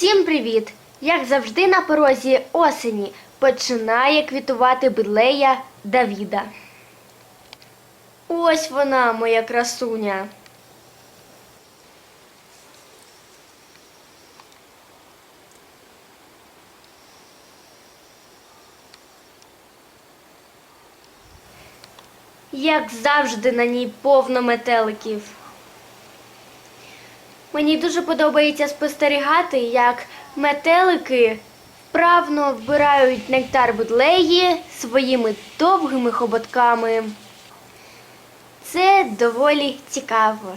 Всім привіт! Як завжди на порозі осені починає квітувати бидлея Давіда. Ось вона, моя красуня. Як завжди на ній повно метеликів. Мені дуже подобається спостерігати, як метелики вправно вбирають нектар будлеї своїми довгими хоботками. Це доволі цікаво.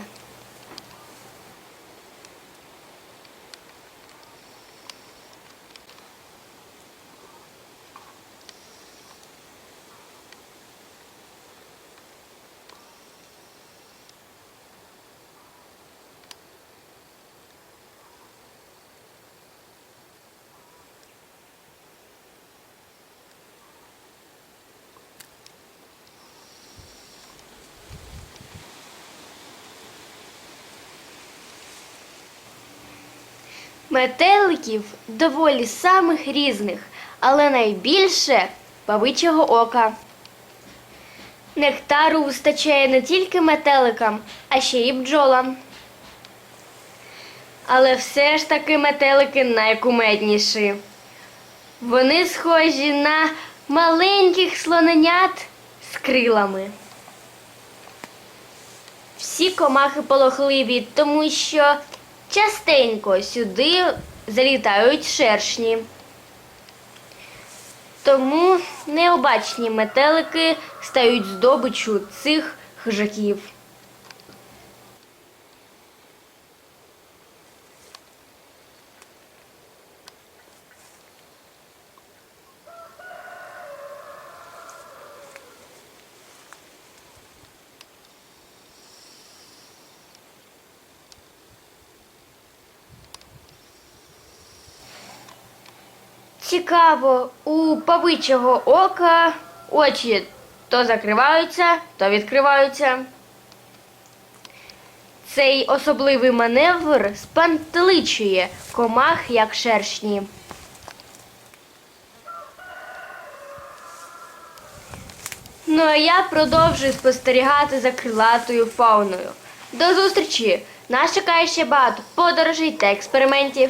Метеликів доволі самих різних, але найбільше павичого ока. Нектару вистачає не тільки метеликам, а ще й бджолам. Але все ж таки метелики найкумедніші. Вони схожі на маленьких слоненят з крилами. Всі комахи полохливі, тому що частенько сюди залітають шершні. Тому необачні метелики стають здобичу цих хижаків. Цікаво, у павичого ока очі то закриваються, то відкриваються. Цей особливий маневр спантеличує комах як шершні. Ну а я продовжую спостерігати за крилатою фауною. До зустрічі! Нас чекає ще багато подорожей та експериментів.